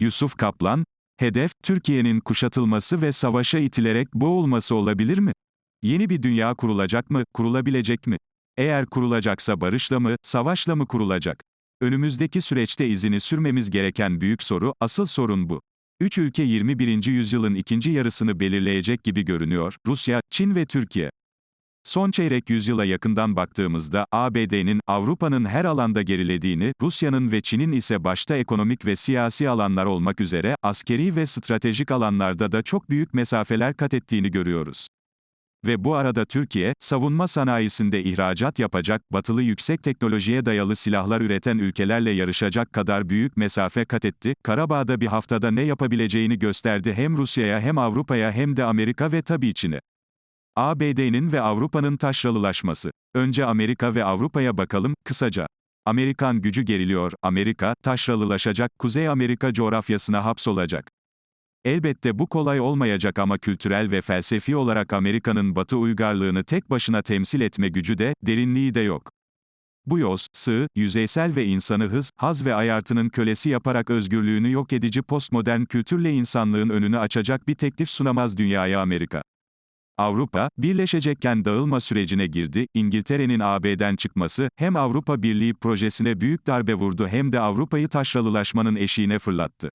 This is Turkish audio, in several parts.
Yusuf Kaplan, hedef, Türkiye'nin kuşatılması ve savaşa itilerek boğulması olabilir mi? Yeni bir dünya kurulacak mı, kurulabilecek mi? Eğer kurulacaksa barışla mı, savaşla mı kurulacak? Önümüzdeki süreçte izini sürmemiz gereken büyük soru, asıl sorun bu. Üç ülke 21. yüzyılın ikinci yarısını belirleyecek gibi görünüyor, Rusya, Çin ve Türkiye. Son çeyrek yüzyıla yakından baktığımızda, ABD'nin, Avrupa'nın her alanda gerilediğini, Rusya'nın ve Çin'in ise başta ekonomik ve siyasi alanlar olmak üzere, askeri ve stratejik alanlarda da çok büyük mesafeler kat ettiğini görüyoruz. Ve bu arada Türkiye, savunma sanayisinde ihracat yapacak, batılı yüksek teknolojiye dayalı silahlar üreten ülkelerle yarışacak kadar büyük mesafe kat etti, Karabağ'da bir haftada ne yapabileceğini gösterdi hem Rusya'ya hem Avrupa'ya hem de Amerika ve tabii Çin'e. ABD'nin ve Avrupa'nın taşralılaşması. Önce Amerika ve Avrupa'ya bakalım, kısaca. Amerikan gücü geriliyor, Amerika, taşralılaşacak, Kuzey Amerika coğrafyasına hapsolacak. Elbette bu kolay olmayacak ama kültürel ve felsefi olarak Amerika'nın Batı uygarlığını tek başına temsil etme gücü de, derinliği de yok. Bu yoz, sığ, yüzeysel ve insanı hız, haz ve ayartının kölesi yaparak özgürlüğünü yok edici postmodern kültürle insanlığın önünü açacak bir teklif sunamaz dünyaya Amerika. Avrupa, birleşecekken dağılma sürecine girdi, İngiltere'nin AB'den çıkması, hem Avrupa Birliği projesine büyük darbe vurdu hem de Avrupa'yı taşralılaşmanın eşiğine fırlattı.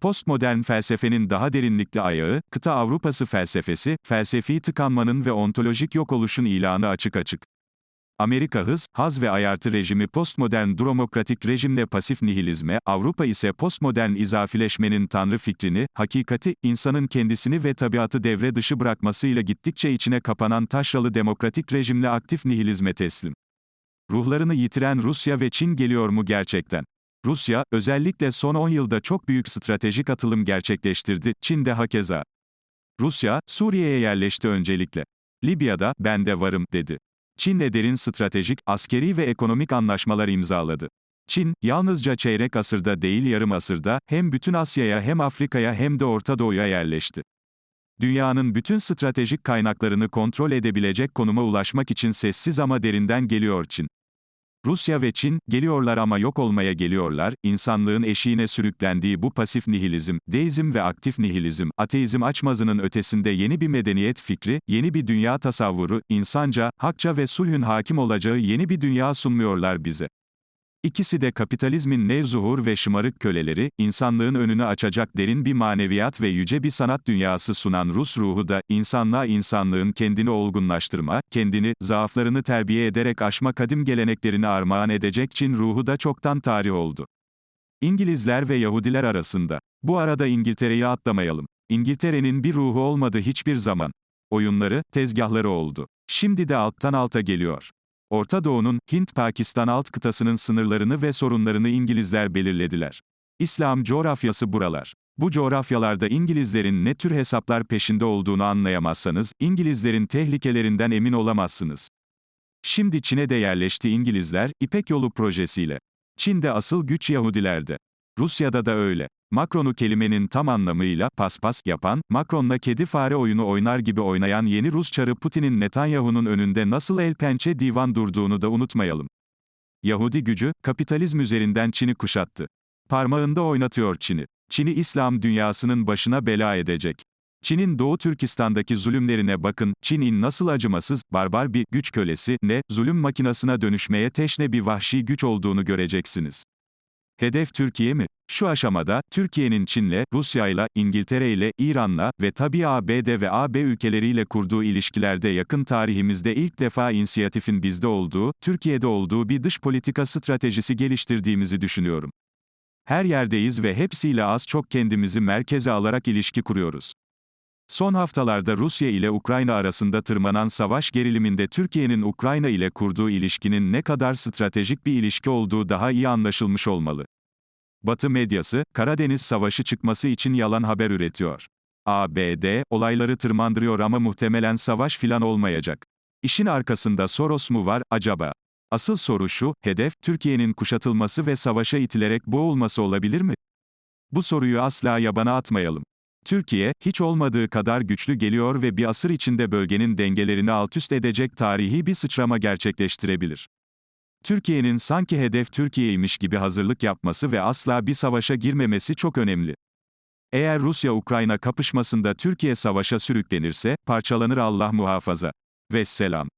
Postmodern felsefenin daha derinlikli ayağı, kıta Avrupası felsefesi, felsefi tıkanmanın ve ontolojik yok oluşun ilanı açık açık. Amerika hız, haz ve ayartı rejimi postmodern dromokratik rejimle pasif nihilizme, Avrupa ise postmodern izafileşmenin tanrı fikrini, hakikati, insanın kendisini ve tabiatı devre dışı bırakmasıyla gittikçe içine kapanan taşralı demokratik rejimle aktif nihilizme teslim. Ruhlarını yitiren Rusya ve Çin geliyor mu gerçekten? Rusya, özellikle son 10 yılda çok büyük stratejik atılım gerçekleştirdi, Çin de hakeza. Rusya, Suriye'ye yerleşti öncelikle. Libya'da, ben de varım, dedi. Çin'le derin stratejik, askeri ve ekonomik anlaşmalar imzaladı. Çin, yalnızca çeyrek asırda değil yarım asırda, hem bütün Asya'ya hem Afrika'ya hem de Orta Doğu'ya yerleşti. Dünyanın bütün stratejik kaynaklarını kontrol edebilecek konuma ulaşmak için sessiz ama derinden geliyor Çin. Rusya ve Çin, geliyorlar ama yok olmaya geliyorlar, insanlığın eşiğine sürüklendiği bu pasif nihilizm, deizm ve aktif nihilizm, ateizm açmazının ötesinde yeni bir medeniyet fikri, yeni bir dünya tasavvuru, insanca, hakça ve sulhün hakim olacağı yeni bir dünya sunmuyorlar bize. İkisi de kapitalizmin nevzuhur ve şımarık köleleri, insanlığın önünü açacak derin bir maneviyat ve yüce bir sanat dünyası sunan Rus ruhu da, insanlığa insanlığın kendini olgunlaştırma, kendini, zaaflarını terbiye ederek aşma kadim geleneklerini armağan edecek Çin ruhu da çoktan tarih oldu. İngilizler ve Yahudiler arasında. Bu arada İngiltere'yi atlamayalım. İngiltere'nin bir ruhu olmadı hiçbir zaman. Oyunları, tezgahları oldu. Şimdi de alttan alta geliyor. Orta Doğu'nun, Hint-Pakistan alt kıtasının sınırlarını ve sorunlarını İngilizler belirlediler. İslam coğrafyası buralar. Bu coğrafyalarda İngilizlerin ne tür hesaplar peşinde olduğunu anlayamazsanız, İngilizlerin tehlikelerinden emin olamazsınız. Şimdi Çin'e de yerleşti İngilizler, İpek Yolu projesiyle. Çin'de asıl güç Yahudilerde. Rusya'da da öyle. Macron'u kelimenin tam anlamıyla paspas yapan, Macron'la kedi fare oyunu oynar gibi oynayan yeni Rus çarı Putin'in Netanyahu'nun önünde nasıl el pençe divan durduğunu da unutmayalım. Yahudi gücü, kapitalizm üzerinden Çin'i kuşattı. Parmağında oynatıyor Çin'i. Çin'i İslam dünyasının başına bela edecek. Çin'in Doğu Türkistan'daki zulümlerine bakın, Çin'in nasıl acımasız, barbar bir güç kölesi, ne, zulüm makinasına dönüşmeye teşne bir vahşi güç olduğunu göreceksiniz. Hedef Türkiye mi? Şu aşamada, Türkiye'nin Çin'le, Rusya'yla, İngiltere'yle, İran'la ve tabii ABD ve AB ülkeleriyle kurduğu ilişkilerde yakın tarihimizde ilk defa inisiyatifin bizde olduğu, Türkiye'de olduğu bir dış politika stratejisi geliştirdiğimizi düşünüyorum. Her yerdeyiz ve hepsiyle az çok kendimizi merkeze alarak ilişki kuruyoruz. Son haftalarda Rusya ile Ukrayna arasında tırmanan savaş geriliminde Türkiye'nin Ukrayna ile kurduğu ilişkinin ne kadar stratejik bir ilişki olduğu daha iyi anlaşılmış olmalı. Batı medyası, Karadeniz Savaşı çıkması için yalan haber üretiyor. ABD, olayları tırmandırıyor ama muhtemelen savaş filan olmayacak. İşin arkasında Soros mu var, acaba? Asıl soru şu, hedef, Türkiye'nin kuşatılması ve savaşa itilerek boğulması olabilir mi? Bu soruyu asla yabana atmayalım. Türkiye, hiç olmadığı kadar güçlü geliyor ve bir asır içinde bölgenin dengelerini altüst edecek tarihi bir sıçrama gerçekleştirebilir. Türkiye'nin sanki hedef Türkiye'ymiş gibi hazırlık yapması ve asla bir savaşa girmemesi çok önemli. Eğer Rusya-Ukrayna kapışmasında Türkiye savaşa sürüklenirse, parçalanır Allah muhafaza. Vesselam.